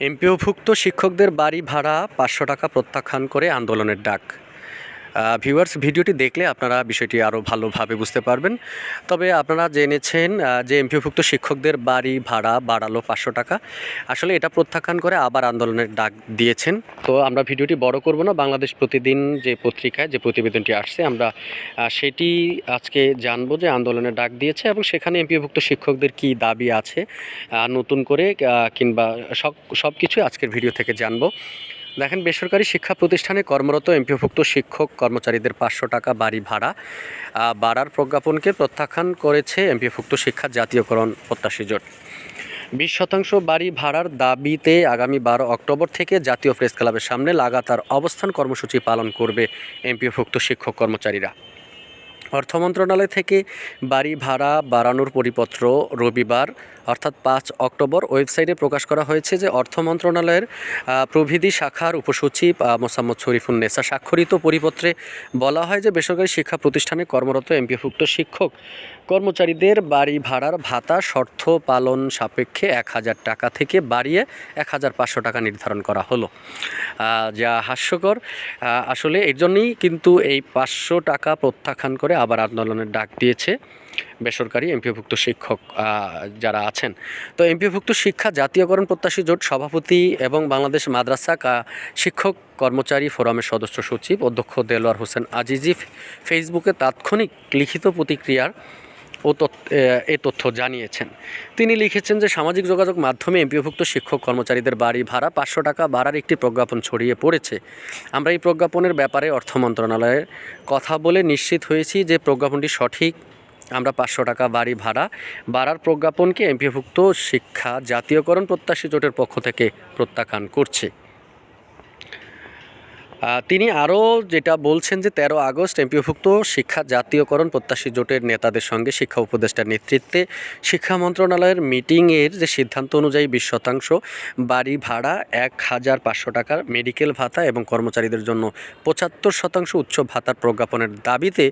এমপিওভুক্ত শিক্ষকদের বাড়ি ভাড়া পাঁচশো টাকা প্রত্যাখ্যান করে আন্দোলনের ডাক। ভিউয়ার্স ভিডিওটি দেখলে আপনারা বিষয়টি আরও ভালোভাবে বুঝতে পারবেন। তবে আপনারা জেনেছেন যে এমপিওভুক্ত শিক্ষকদের বাড়ি ভাড়া বাড়ালো পাঁচশো টাকা। আসলে এটা প্রত্যাখ্যান করে আবার আন্দোলনের ডাক দিয়েছেন। তো আমরা ভিডিওটি বড় করব না, বাংলাদেশ প্রতিদিন যে পত্রিকায় যে প্রতিবেদনটি আসছে, আমরা সেটি আজকে জানব যে আন্দোলনের ডাক দিয়েছে এবং সেখানে এমপিওভুক্ত শিক্ষকদের কি দাবি আছে নতুন করে কিংবা সব সব কিছুই আজকের ভিডিও থেকে জানব। দেখেন, বেসরকারি শিক্ষা প্রতিষ্ঠানে কর্মরত এমপিওভুক্ত শিক্ষক কর্মচারীদের পাঁচশো টাকা বাড়ি ভাড়া বাড়ার প্রজ্ঞাপনকে প্রত্যাখ্যান করেছে এমপিভুক্ত শিক্ষা জাতীয়করণ প্রত্যাশী জোট। বিশ শতাংশ বাড়ি ভাড়ার দাবিতে আগামী বারো অক্টোবর থেকে জাতীয় প্রেস ক্লাবের সামনে লাগাতার অবস্থান কর্মসূচি পালন করবে এমপিওভুক্ত শিক্ষক কর্মচারীরা। অর্থ মন্ত্রণালয় থেকে বাড়ি ভাড়া বাড়ানোর পরিপত্র রবিবার, অর্থাৎ পাঁচ অক্টোবর, ওয়েবসাইটে প্রকাশ করা হয়েছে যে অর্থ মন্ত্রণালয়ের প্রবিধি শাখার উপসচিব মোসাম্মদ শরীফুন নেসা স্বাক্ষরিত পরিপত্রে বলা হয় যে বেসরকারি শিক্ষা প্রতিষ্ঠানে কর্মরত এমপিভুক্ত শিক্ষক কর্মচারীদের বাড়ি ভাড়ার ভাতা শর্ত পালন সাপেক্ষে এক হাজার টাকা থেকে বাড়িয়ে এক হাজার পাঁচশো টাকা নির্ধারণ করা হলো। যা হাস্যকর। আসলে এর জন্যই কিন্তু এই পাঁচশো টাকা প্রত্যাখ্যান করে আবার আন্দোলনের ডাক দিয়েছে বেসরকারি এমপিওভুক্ত শিক্ষক যারা আছেন। তো এমপিওভুক্ত শিক্ষা, জাতীয়করণ, প্রত্যাশী জোট, সভাপতি এবং বাংলাদেশ মাদ্রাসা শিক্ষক কর্মচারী ফোরামের সদস্য সচিব, অধ্যক্ষ দেলোয়ার হোসেন আজিজি ফেসবুকে তাৎক্ষণিক লিখিত প্রতিক্রিয়ার ও এ- তথ্য জানিয়েছেন। তিনি লিখেছেন যে, সামাজিক যোগাযোগ মাধ্যমে এমপিওভুক্ত শিক্ষক কর্মচারীদের বাড়ি ভাড়া পাঁচশো টাকা বাড়ার একটি প্রজ্ঞাপন ছড়িয়ে পড়েছে। আমরা এই প্রজ্ঞাপনের ব্যাপারে অর্থ মন্ত্রণালয়ের কথা বলে নিশ্চিত হয়েছি যে, প্রজ্ঞাপনটি সঠিক। আমরা পাঁচশো টাকা বাড়ি ভাড়া বাড়ার প্রজ্ঞাপনকে এমপিভুক্ত শিক্ষা জাতীয়করণ প্রত্যাশী জোটের পক্ষ থেকে প্রত্যাখ্যান করছে। তিনি আরও যেটা বলছেন যে তেরো আগস্ট এমপিওভুক্ত শিক্ষা জাতীয়করণ প্রত্যাশী জোটের নেতাদের সঙ্গে শিক্ষা উপদেষ্টার নেতৃত্বে শিক্ষা মন্ত্রণালয়ের মিটিংয়ের যে সিদ্ধান্ত অনুযায়ী বিশ শতাংশ বাড়ি ভাড়া, এক হাজার পাঁচশো টাকার মেডিকেল ভাতা এবং কর্মচারীদের জন্য পঁচাত্তর শতাংশ উচ্চ ভাতার প্রজ্ঞাপনের দাবিতে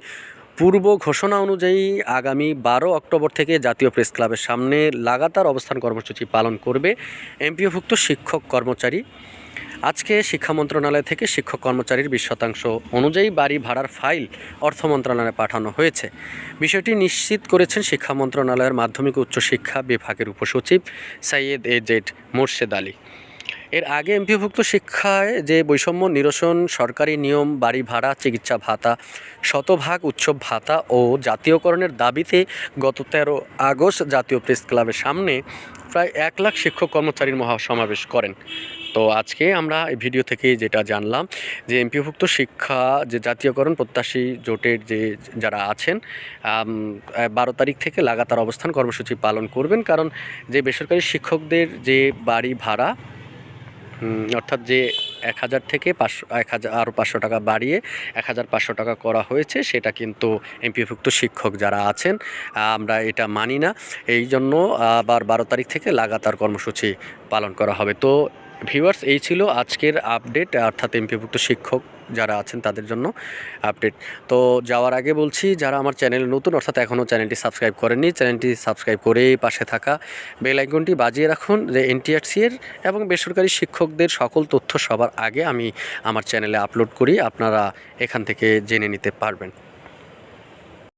পূর্ব ঘোষণা অনুযায়ী আগামী বারো অক্টোবর থেকে জাতীয় প্রেস ক্লাবের সামনে লাগাতার অবস্থান কর্মসূচি পালন করবে এমপিওভুক্ত শিক্ষক কর্মচারী। আজকে শিক্ষা মন্ত্রণালয় থেকে শিক্ষক কর্মচারীর বিশ শতাংশ অনুযায়ী বাড়ি ভাড়ার ফাইল অর্থ মন্ত্রণালয়ে পাঠানো হয়েছে। বিষয়টি নিশ্চিত করেছেন শিক্ষা মন্ত্রণালয়ের মাধ্যমিক উচ্চশিক্ষা বিভাগের উপসচিব সাইয়েদ এ জেড মোর্শেদ আলী। এর আগে এমপিভুক্ত শিক্ষায় যে বৈষম্য নিরসন, সরকারি নিয়ম, বাড়ি ভাড়া, চিকিৎসা ভাতা, শতভাগ উৎসব ভাতা ও জাতীয়করণের দাবিতে গত তেরো আগস্ট জাতীয় প্রেস ক্লাবের সামনে প্রায় এক লাখ শিক্ষক কর্মচারীর মহাসমাবেশ করেন। তো আজকে আমরা এই ভিডিও থেকে যেটা জানলাম যে এমপিভুক্ত শিক্ষা, যে জাতীয়করণ প্রত্যাশী জোটের যে যারা আছেন বারো তারিখ থেকে লাগাতার অবস্থান কর্মসূচি পালন করবেন। কারণ যে বেসরকারি শিক্ষকদের যে বাড়ি ভাড়া অর্থাৎ যে এক হাজার থেকে পাঁচশো এক হাজার আরও পাঁচশো টাকা বাড়িয়ে এক হাজার পাঁচশো টাকা করা হয়েছে, সেটা কিন্তু এমপিভুক্ত শিক্ষক যারা আছেন আমরা এটা মানি না। এই জন্য আবার বারো তারিখ থেকে লাগাতার কর্মসূচি পালন করা হবে। তো ভিউয়ার্স এই ছিল আজকের আপডেট অর্থাৎ এমপিভুক্ত শিক্ষক যারা আছেন তাদের জন্য আপডেট তো যাওয়ার আগে বলছি, যারা আমার চ্যানেল নতুন, অর্থাৎ এখনও চ্যানেলটি সাবস্ক্রাইব করেননি চ্যানেলটি সাবস্ক্রাইব করে পাশে থাকা বেল আইকনটি বাজিয়ে রাখুন, যে এনটিআরসি এর এবং বেসরকারি শিক্ষকদের সকল তথ্য সবার আগে আমি আমার চ্যানেলে আপলোড করি, আপনারা এখান থেকে জেনে নিতে পারবেন।